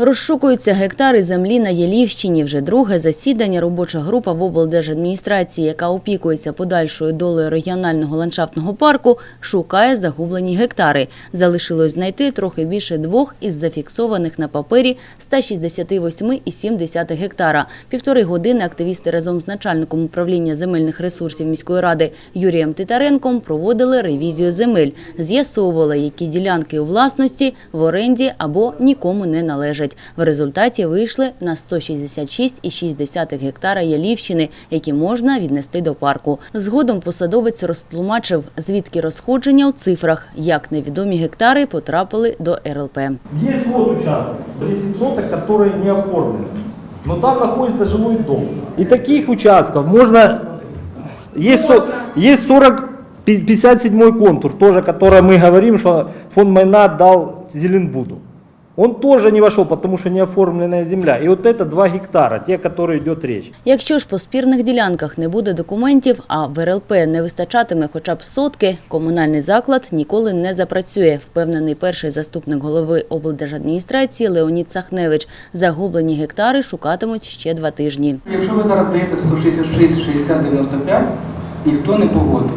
Розшукуються гектари землі на Єлівщині. Вже друге засідання робоча група в облдержадміністрації, яка опікується подальшою долею регіонального ландшафтного парку, шукає загублені гектари. Залишилось знайти трохи більше двох із зафіксованих на папері 168,7 гектара. Півтори години активісти разом з начальником управління земельних ресурсів міської ради Юрієм Титаренком проводили ревізію земель. З'ясовували, які ділянки у власності, в оренді або нікому не належать В результаті вийшли на 166,6 гектара Ялівщини, які можна віднести до парку. Згодом посадовець розтлумачив, звідки розходження у цифрах, як невідомі гектари потрапили до РЛП. Есть вот участок, 10 соток, которые не оформлены. Но там находится жилой дом. И таких участков можно... Есть, со- есть 40, пи- 57 контур, тоже, который мы говорим, что фонд Майна дал Зеленбуду. Он тоже не вошел, потому что не оформленная земля. И вот это 2 гектара, те, о которых идет речь. Якщо ж по спірних ділянках не буде документів, а в РЛП не вистачатиме хоча б сотки, комунальний заклад ніколи не запрацює, впевнений перший заступник голови облдержадміністрації Леонід Сахневич. Загублені гектари шукатимуть ще два тижні. Якщо ви зараз даєте 166, 60, 95, ніхто не погодить.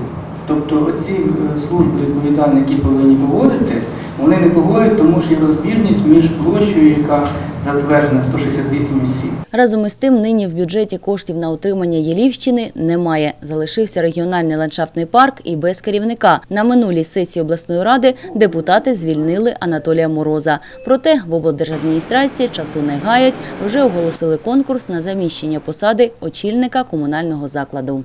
Тобто оці е, служби відповідальні, які повинні погодити, вони не погодять, тому що є розбірність між площею, яка затверджена 168 осіб. Разом із тим, нині в бюджеті коштів на утримання Єлівщини немає. Залишився регіональний ландшафтний парк і без керівника. На минулій сесії обласної ради депутати звільнили Анатолія Мороза. Проте в облдержадміністрації часу не гаять. Вже оголосили конкурс на заміщення посади очільника комунального закладу.